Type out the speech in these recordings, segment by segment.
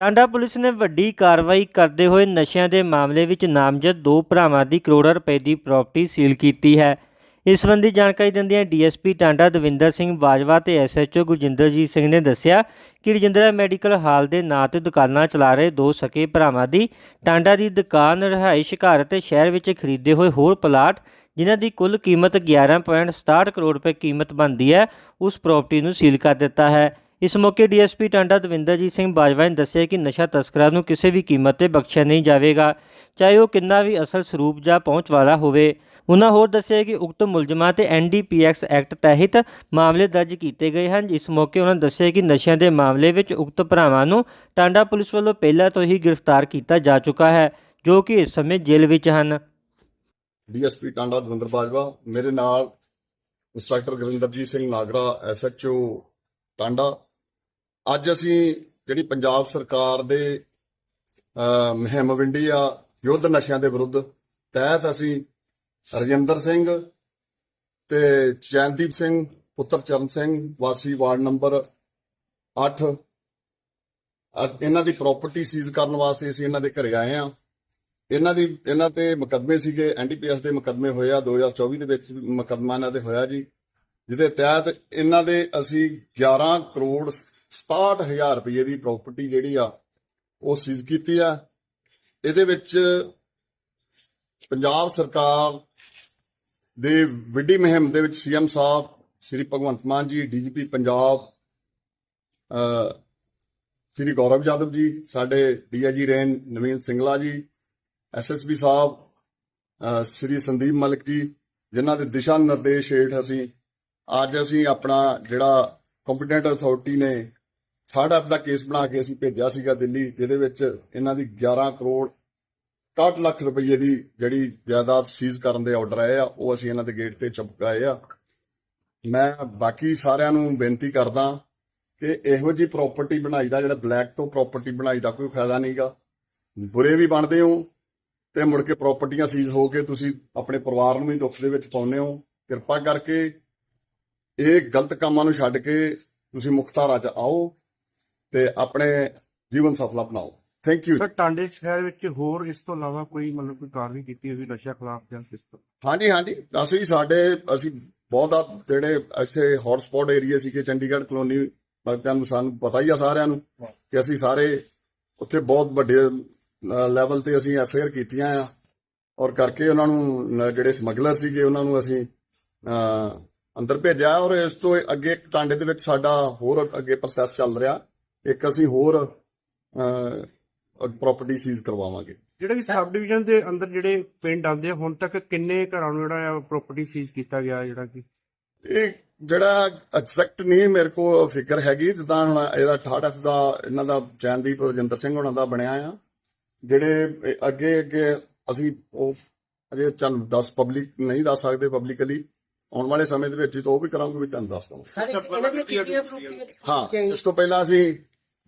Tanda police ਨੇ ਵੱਡੀ ਕਾਰਵਾਈ ਕਰਦੇ ਹੋਏ ਨਸ਼ਿਆਂ ਦੇ ਮਾਮਲੇ ਵਿੱਚ ਨਾਮਜ਼ਦ ਦੋ ਭਰਾਵਾਂ ਦੀ ਕਰੋੜਾਂ ਰੁਪਏ ਦੀ ਪ੍ਰਾਪਰਟੀ ਸੀਲ ਕੀਤੀ ਹੈ। ਇਸ ਸੰਬੰਧੀ ਜਾਣਕਾਰੀ ਦਿੰਦਿਆਂ ਡੀਐਸਪੀ ਟਾਂਡਾ ਦਵਿੰਦਰ ਸਿੰਘ ਬਾਜਵਾ ਤੇ ਐਸਐਚਓ ਗੁਰਜਿੰਦਰਜੀਤ ਸਿੰਘ ਨੇ ਦੱਸਿਆ ਕਿ ਰਜਿੰਦਰਾ ਮੈਡੀਕਲ ਹਾਲ ਦੇ ਨਾਂ ਤੇ ਦੁਕਾਨਾਂ ਚਲਾ ਰਹੇ ਦੋ ਸਕੇ ਭਰਾਵਾਂ ਦੀ ਟਾਂਡਾ ਦੀ ਦੁਕਾਨ ਰਿਹਾਇਸ਼ ਘਰ ਤੇ ਸ਼ਹਿਰ ਵਿੱਚ ਖਰੀਦੇ ਹੋਏ ਹੋਰ ਪਲਾਟ, ਜਿਨ੍ਹਾਂ ਦੀ ਕੁੱਲ ਕੀਮਤ 11.67 ਕਰੋੜ ਰੁਪਏ ਕੀਮਤ ਬਣਦੀ ਹੈ, ਉਸ ਪ੍ਰਾਪਰਟੀ ਨੂੰ ਸੀਲ ਕਰ ਦਿੱਤਾ ਹੈ। ਇਸ ਮੌਕੇ ਡੀਐਸਪੀ ਟਾਂਡਾ ਦਵਿੰਦਰਜੀਤ ਸਿੰਘ ਬਾਜਵਾ ਨੇ ਦੱਸਿਆ ਕਿ ਨਸ਼ਾ ਤਸਕਰਾਂ ਨੂੰ ਕਿਸੇ ਵੀ ਕੀਮਤ ਤੇ ਬਖਸ਼ਿਆ ਨਹੀਂ ਜਾਵੇਗਾ, ਚਾਹੇ ਉਹ ਕਿੰਨਾ ਵੀ ਅਸਲ ਸਰੂਪ ਜਾਂ ਪਹੁੰਚ ਵਾਲਾ ਹੋਵੇ। ਉਹਨਾਂ ਹੋਰ ਦੱਸਿਆ ਕਿ ਉਕਤ ਮੁਲਜ਼ਮਾਂ ਤੇ ਐਨਡੀਪੀਐਕਸ ਐਕਟ ਤਹਿਤ ਮਾਮਲੇ ਦਰਜ ਕੀਤੇ ਗਏ ਹਨ। ਇਸ ਮੌਕੇ ਉਹਨਾਂ ਦੱਸਿਆ ਕਿ ਨਸ਼ਿਆਂ ਦੇ ਮਾਮਲੇ ਵਿੱਚ ਉਕਤ ਭਰਾਵਾਂ ਨੂੰ ਟਾਂਡਾ ਪੁਲਿਸ ਵੱਲੋਂ ਪਹਿਲਾਂ ਤੋਂ ਹੀ ਗ੍ਰਿਫਤਾਰ ਕੀਤਾ ਜਾ ਚੁੱਕਾ ਹੈ, ਜੋ ਕਿ ਇਸ ਸਮੇਂ ਜੇਲ੍ਹ ਵਿੱਚ ਹਨ। ਡੀਐਸਪੀ ਟਾਂਡਾ ਦਵਿੰਦਰ ਬਾਜਵਾ, ਮੇਰੇ ਨਾਲ ਇੰਸਪੈਕਟਰ ਗੁਰਿੰਦਰਜੀਤ ਸਿੰਘ ਨਾਗਰਾ ਐਸਐਚਓ ਟਾਂਡਾ ਅੱਜ ਅਸੀਂ ਜਿਹੜੀ ਪੰਜਾਬ ਸਰਕਾਰ ਦੇ ਅਹ, ਮੁਹਿੰਮ ਵਿੰਡੀ ਆ ਯੁੱਧ ਨਸ਼ਿਆਂ ਦੇ ਵਿਰੁੱਧ ਤਹਿਤ ਅਸੀਂ ਰਜਿੰਦਰ ਸਿੰਘ ਤੇ ਚੈਨਦੀਪ ਸਿੰਘ ਪੁੱਤਰ ਚਰਨ ਸਿੰਘ ਵਾਸੀ ਵਾਰਡ ਨੰਬਰ 8 ਇਹਨਾਂ ਦੀ ਪ੍ਰਾਪਰਟੀ ਸੀਜ਼ ਕਰਨ ਵਾਸਤੇ ਅਸੀਂ ਇਹਨਾਂ ਦੇ ਘਰੇ ਆਏ ਆ ਇਹਨਾਂ ਦੀ ਇਹਨਾਂ ਤੇ ਮੁਕੱਦਮੇ ਸੀਗੇ ਐਨਡੀਪੀਐਸ ਦੇ ਮੁਕੱਦਮੇ ਹੋਏ ਆ 2024 ਦੇ ਵਿੱਚ ਵੀ ਮੁਕੱਦਮਾ ਇਹਨਾਂ ਤੇ ਹੋਇਆ ਜੀ ਜਿਹਦੇ ਤਹਿਤ ਇਹਨਾਂ ਦੇ ਅਸੀਂ 11 ਕਰੋੜ 67000 ਰੁਪਏ ਦੀ ਪ੍ਰਾਪਰਟੀ ਜਿਹੜੀ ਆ, ਉਹ ਸੀਜ਼ ਕੀਤੀ ਆ। ਇਹਦੇ ਵਿੱਚ ਪੰਜਾਬ ਸਰਕਾਰ ਦੇ ਵਿੱਢੀ ਮੁਹਿੰਮ ਦੇ ਵਿੱਚ ਸੀਐਮ ਸਾਹਿਬ, ਸ੍ਰੀ ਭਗਵੰਤ ਮਾਨ ਜੀ, ਡੀਜੀਪੀ ਪੰਜਾਬ ਸ੍ਰੀ ਗੌਰਵ ਯਾਦਵ ਜੀ, ਸਾਡੇ DIG range Naveen Singla ji SSP sahib Shri Sandeep Malik ji, ਜਿਨ੍ਹਾਂ ਦੇ ਦਿਸ਼ਾ ਨਿਰਦੇਸ਼ ਹੇਠ ਅਸੀਂ, ਅੱਜ ਅਸੀਂ ਆਪਣਾ ਜਿਹੜਾ ਕੰਪੀਟੈਂਟ ਅਥਾਰਟੀ ਨੇ ਸਟਾਰਟਅਪ ਦਾ ਕੇਸ ਬਣਾ ਕੇ ਅਸੀਂ ਭੇਜਿਆ ਸੀਗਾ ਦਿੱਲੀ, ਜਿਹਦੇ ਵਿੱਚ ਇਹਨਾਂ ਦੀ 11 ਕਰੋੜ 61 ਲੱਖ ਰੁਪਏ ਦੀ ਜਿਹੜੀ ਜਾਇਦਾਦ ਸੀਜ਼ ਕਰਨ ਦੇ ਆਰਡਰ ਆਏ ਆ, ਉਹ ਅਸੀਂ ਇਹਨਾਂ ਦੇ ਗੇਟ ਤੇ ਚੁਪਕਾਏ ਆ। ਮੈਂ ਬਾਕੀ ਸਾਰਿਆਂ ਨੂੰ ਬੇਨਤੀ ਕਰਦਾ ਕਿ ਇਹੋ ਜੀ ਪ੍ਰਾਪਰਟੀ ਬਣਾਈ ਦਾ, ਜਿਹੜਾ ਬਲੈਕ ਤੋਂ ਪ੍ਰਾਪਰਟੀ ਬਣਾਈ ਦਾ ਕੋਈ ਫਾਇਦਾ ਨਹੀਂਗਾ ਬੁਰੇ ਵੀ ਬਣਦੇ ਹੋ ਤੇ ਮੁੜ ਕੇ ਪ੍ਰਾਪਰਟੀਆਂ ਸੀਜ਼ ਹੋ ਕੇ ਤੁਸੀਂ ਆਪਣੇ ਪਰਿਵਾਰ ਨੂੰ ਵੀ ਦੁੱਖ ਦੇ ਵਿੱਚ ਪਾਉਂਦੇ ਹੋ। ਕਿਰਪਾ ਕਰਕੇ ਇਹ ਗਲਤ ਕੰਮਾਂ ਨੂੰ ਛੱਡ ਕੇ ਤੁਸੀਂ ਮੁਖਤਾਰਾ 'ਚ ਆਓ। ਤੇ ਆਪਣੇ ਜੀਵਨ ਸਫਲਾ ਬਣਾਓ। ਥੈਂਕ ਯੂ ਸਰ ਟਾਂਡੇ ਸ਼ਹਿਰ ਵਿੱਚ ਹੋਰ ਇਸ ਤੋਂ ਇਲਾਵਾ ਕੋਈ ਮਤਲਬ ਕੋਈ ਕਾਰਵਾਈ ਕੀਤੀ ਹੋਈ ਨਸ਼ਾ ਖਿਲਾਫ ਜਾਂ ਕਿਸ ਤੋਂ ਹਾਂਜੀ ਹਾਂਜੀ। ਅਸੀਂ ਸਾਡੇ ਅਸੀਂ ਬਹੁਤ ਆ ਜਿਹੜੇ ਇੱਥੇ ਹੌਟਸਪੌਟ ਏਰੀਆ ਸੀ ਕਿ ਚੰਡੀਗੜ੍ਹ ਕਲੋਨੀ ਬਗਤਾਂ ਨੂੰ ਸਾਨੂੰ ਪਤਾ ਹੀ ਆ ਸਾਰਿਆਂ ਨੂੰ ਕਿ ਅਸੀਂ ਸਾਰੇ ਉੱਥੇ ਬਹੁਤ ਵੱਡੇ ਲੈਵਲ ਤੇ ਅਸੀਂ ਐਫਆਈਆਰ ਕੀਤੀਆਂ ਆ। ਔਰ ਕਰਕੇ ਉਹਨਾਂ ਨੂੰ ਜਿਹੜੇ ਸਮਗਲਰ ਸੀਗੇ ਉਹਨਾਂ ਨੂੰ ਅਸੀਂ ਅੰਦਰ ਭੇਜਿਆ। ਔਰ ਇਸ ਤੋਂ ਅੱਗੇ ਇੱਕ ਟਾਂਡੇ ਦੇ ਵਿੱਚ ਸਾਡਾ ਹੋਰ ਅੱਗੇ ਪ੍ਰੋਸੈਸ ਚੱਲ ਰਿਹਾ। ਇੱਕ ਅਸੀਂ ਹੋਰ ਪ੍ਰਾਪਰਟੀ ਸੀਜ਼ ਕਰਵਾਵਾਂਗੇ। ਜਿਹੜੇ ਵੀ ਸਬ ਡਿਵੀਜ਼ਨ ਦੇ ਅੰਦਰ ਜਿਹੜੇ ਪਿੰਡ ਆਉਂਦੇ ਆ, ਹੁਣ ਤੱਕ ਕਿੰਨੇ ਘਰਾਂ ਨੂੰ ਜਿਹੜਾ ਪ੍ਰਾਪਰਟੀ ਸੀਜ਼ ਕੀਤਾ ਗਿਆ ਜਿਹੜਾ ਕਿ? ਇਹ ਜਿਹੜਾ ਐਗਜ਼ੈਕਟ ਨਹੀਂ ਮੇਰੇ ਕੋਲ ਫਿਗਰ ਹੈਗੀ ਜਿੱਦਾਂ ਹੁਣ ਇਹਦਾ 68 ਦਾ ਇਹਨਾਂ ਦਾ ਚੈਨਦੀਪ ਰਜਿੰਦਰ ਸਿੰਘ ਉਹਨਾਂ ਦਾ ਬਣਿਆ ਆ। ਜਿਹੜੇ ਅੱਗੇ ਅੱਗੇ ਅਸੀਂ ਉਹ ਅਜੇ ਚੱਲ 10 ਪਬਲਿਕ ਨਹੀਂ ਦੱਸ ਸਕਦੇ ਪਬਲਿਕਲੀ ਆਉਣ ਵਾਲੇ ਸਮੇਂ ਦੇ ਵਿੱਚ ਹੀ ਤਾਂ ਉਹ ਵੀ ਕਰਾਂਗੇ ਵੀ ਤੁਹਾਨੂੰ ਦੱਸ ਦਵਾਂਗੇ। ਹਾਂ ਇਸ ਤੋਂ ਪਹਿਲਾਂ ਅਸੀਂ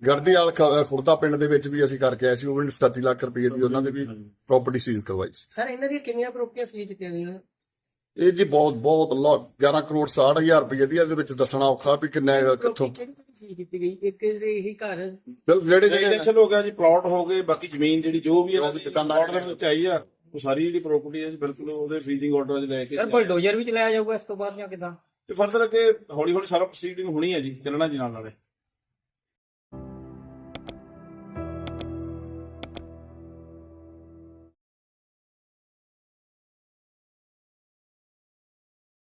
ਗਰਦੀ ਵਾਲ ਖੁਰਦਾ ਪਿੰਡ ਦੇ ਵਿੱਚ ਵੀ ਅਸੀਂ ਕਰਕੇ ਆਏ ਸੀ ਉਹ ਵੀ 37 ਲੱਖ ਰੁਪਏ ਦੀ ਉਹਨਾਂ ਦੇ ਵੀ ਪ੍ਰਾਪਰਟੀ ਸੀਜ਼ ਕਰਵਾਈ ਸੀ। ਸਰ ਇਹਨਾਂ ਦੀਆਂ ਕਿੰਨੀਆਂ ਪ੍ਰੋਪਰਟੀਆਂ ਸੀ ਕੀਤੀਆਂ ਗਈਆਂ ਇਹ ਜੀ ਬਹੁਤ ਬਹੁਤ ਲੋਟ 11 ਕਰੋੜ 60000 ਰੁਪਏ ਦੀ ਇਹਦੇ ਵਿੱਚ ਦੱਸਣਾ ਔਖਾ ਵੀ ਕਿੰਨਾ ਕਿੱਥੋਂ। ਕਿਹੜੀ ਕਿਹੜੀ ਸੀ ਕੀਤੀ ਗਈ? ਇੱਕ ਜਿਹੜੇ ਇਹੀ ਘਰ ਜਿਹੜੇ ਜਿਹੜੇ ਹੋ ਗਿਆ ਜੀ ਪਲਾਟ ਹੋ ਗਏ ਬਾਕੀ ਜ਼ਮੀਨ ਜਿਹੜੀ ਜੋ ਵੀ ਇਹਨਾਂ ਦੀ ਦੁਕਾਨਾਂ ਦੁਕਾਨਾਂ ਦੇ ਵਿੱਚ ਆਈ ਆ ਉਹ ਸਾਰੀ ਜਿਹੜੀ ਪ੍ਰਾਪਰਟੀ ਹੈ ਜੀ ਬਿਲਕੁਲ ਉਹਦੇ ਫੀਜ਼ਿੰਗ ਆਰਡਰ 'ਚ ਲੈ ਕੇ ਸਰ ਬੁਲਡੋਜ਼ਰ ਵੀ ਚਲਾਇਆ ਜਾਊਗਾ ਇਸ ਤੋਂ ਬਾਅਦ ਜਾਂ ਕਿਦਾਂ? ਤੇ ਫਰਦਰ ਅੱਗੇ ਹੌਲੀ ਹੌਲੀ ਸਾਰਾ ਪ੍ਰੋਸੀਡਿੰਗ ਹੋਣੀ ਹੈ ਜੀ ਚੱਲਣਾ ਜੀ ਨਾਲ ਨਾਲੇ।